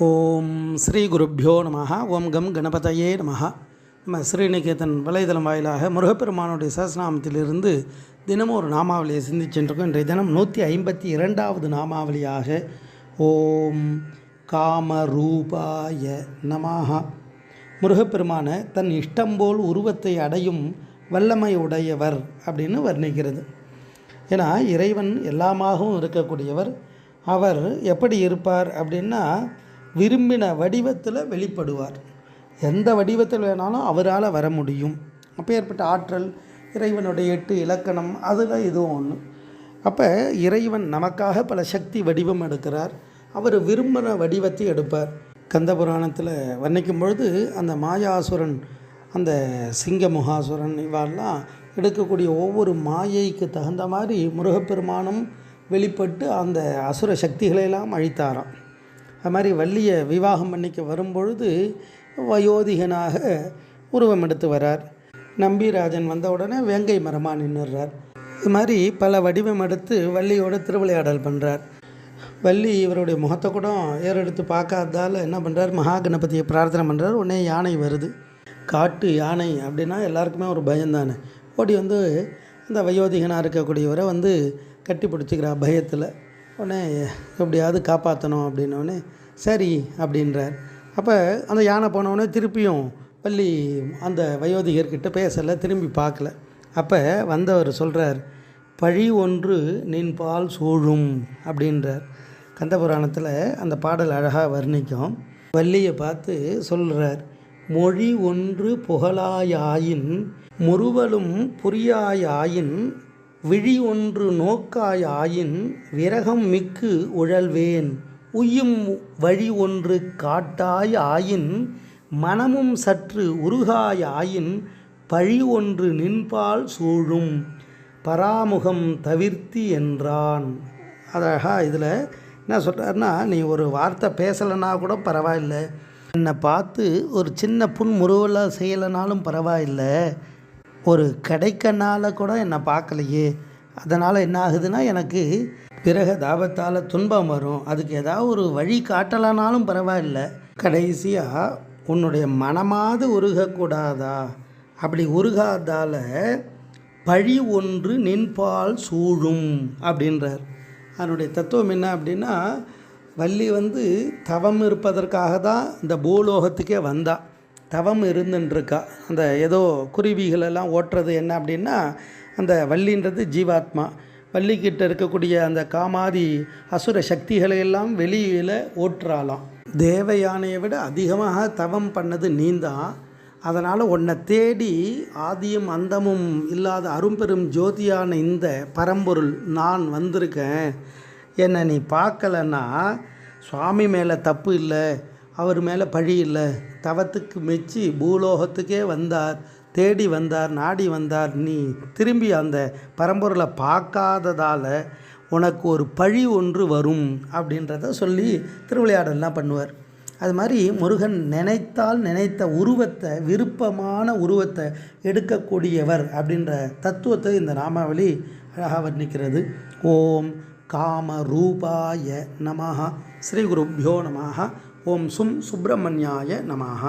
ஓம் ஸ்ரீ குருப்பியோ நம ஓம் கம் கணபதையே நம நம்ம ஸ்ரீநிகேதன் வலைதளம் வாயிலாக முருகப்பெருமானுடைய சஹசநாமத்திலிருந்து தினமும் ஒரு நாமாவளியை சிந்திச்சென்றிருக்கோம் இன்றைய தினம் நூற்றி ஐம்பத்தி இரண்டாவது நாமாவளியாக ஓம் காமரூபாய நமஹா. முருகப்பெருமான தன் இஷ்டம் போல் உருவத்தை அடையும் வல்லமை உடையவர் அப்படின்னு வர்ணிக்கிறது. ஏன்னா இறைவன் எல்லாமாகவும் இருக்கக்கூடியவர். அவர் எப்படி இருப்பார் அப்படின்னா விரும்பின வடிவத்தில் வெளிப்படுவார். எந்த வடிவத்தில் வேணாலும் அவரால் வர முடியும். அப்பேற்பட்ட ஆற்றல் இறைவனுடைய எட்டு இலக்கணம் அதில் இதுவும் ஒன்று அப்போ இறைவன் நமக்காக பல சக்தி வடிவம் எடுக்கிறார். அவர் விரும்பின வடிவத்தை எடுப்பார். கந்த புராணத்தில் வர்ணிக்கும் பொழுது அந்த மாயாசுரன் அந்த சிங்க முகாசுரன் இவாள்லாம் எடுக்கக்கூடிய ஒவ்வொரு மாயைக்கு தகுந்த மாதிரி முருகப்பெருமானும் வெளிப்பட்டு அந்த அசுர சக்திகளையெல்லாம் அழித்தாராம். அது மாதிரி வள்ளியை விவாகம் பண்ணிக்க வரும்பொழுது வயோதிகனாக உருவம் எடுத்து வரார் நம்பிராஜன் வந்த உடனே வேங்கை மரமாக நின்றுறார் இது மாதிரி பல வடிவம் எடுத்து வள்ளியோட திருவிளையாடல் பண்ணுறார் வள்ளி இவருடைய முகத்தை கூட ஏறெடுத்து பார்க்காததால் என்ன பண்ணுறார் மகா கணபதியை பிரார்த்தனை பண்ணுறார் உடனே யானை வருது. காட்டு யானை அப்படின்னா எல்லாருக்குமே ஒரு பயம்தானே ஓடி வந்து அந்த வயோதிகனாக இருக்கக்கூடியவரை வந்து கட்டி பிடிச்சிக்கிறா பயத்தில். உடனே எப்படியாவது காப்பாற்றணும் அப்படின்னோடனே சரி அப்படின்றார். அப்போ அந்த யானை போனவுடனே திருப்பியும் வள்ளி அந்த வயோதிகர்கிட்ட பேசலை திரும்பி பார்க்கல. அப்போ வந்தவர் சொல்கிறார் பழி ஒன்று நின் பால் சூழும் அப்படின்றார். கந்தபுராணத்தில் அந்த பாடல் அழகாக வர்ணிக்கும். வள்ளியை பார்த்து சொல்கிறார் மொழி ஒன்று புகழாயாயின் முறுவலும் புரியாயாயின் விழி ஒன்று நோக்காயாயின் விரகம் மிக்கு உழல்வேன். உய்யும் வழி ஒன்று காட்டாய் ஆயின் மனமும் சற்று உருகாயாயின் பழி ஒன்று நின்பால் சூழும். பராமுகம் தவிர்த்தி என்றான். அழகா இதில் என்ன சொல்கிறாருன்னா நீ ஒரு வார்த்தை பேசலைன்னா கூட பரவாயில்லை. என்னை பார்த்து ஒரு சின்ன புன் முறுவலாக செய்யலைனாலும் பரவாயில்லை. ஒரு கடைக்கண்ணால் கூட என்னை பார்க்கலையே. அதனால் என்ன ஆகுதுன்னா எனக்கு பிறகு தாபத்தால் துன்பம் வரும். அதுக்கு ஏதாவது ஒரு வழி காட்டலைனாலும் பரவாயில்ல. கடைசியாக உன்னுடைய மனமாவது உருகக்கூடாதா? அப்படி உருகாதால் பழி ஒன்று நின்பால் சூழும் அப்படின்றார். அதனுடைய தத்துவம் என்ன அப்படின்னா வள்ளி வந்து தவம் இருப்பதற்காக தான் இந்த பூலோகத்துக்கே வந்தா. தவம் இருந்துருக்கா அந்த ஏதோ குருவிகளெல்லாம் ஓட்டுறது என்ன அப்படின்னா அந்த வள்ளின்றது ஜீவாத்மா. வள்ளிக்கிட்ட இருக்கக்கூடிய அந்த காமாதி அசுர சக்திகளை எல்லாம் வெளியில் ஓட்டுறாளாம். தேவ யானையை விட அதிகமாக தவம் பண்ணது நீந்தான் அதனால் உன்னை தேடி ஆதியும் அந்தமும் இல்லாத அரும்பெரும் ஜோதியான இந்த பரம்பொருள் நான் வந்திருக்கேன். என்னை நீ பார்க்கலன்னா சுவாமி மேலே தப்பு இல்லை. அவர் மேலே பழி இல்லை. தவத்துக்கு மெச்சி பூலோகத்துக்கே வந்தார். தேடி வந்தார் நாடி வந்தார். நீ திரும்பி அந்த பரம்பொருளை பார்க்காததால் உனக்கு ஒரு பழி ஒன்று வரும் அப்படின்றத சொல்லி திருவிளையாடல்லாம் பண்ணுவார். அது மாதிரி முருகன் நினைத்தால் நினைத்த உருவத்தை விருப்பமான உருவத்தை எடுக்கக்கூடியவர் அப்படின்ற தத்துவத்தை இந்த நாமாவளி அழகாக வர்ணிக்கிறது. ஓம் காம ரூபாய நமஹா. ஸ்ரீ குருப்பியோ நமஹா. ஓம் சும் சுப்பிரமணியாய நமாக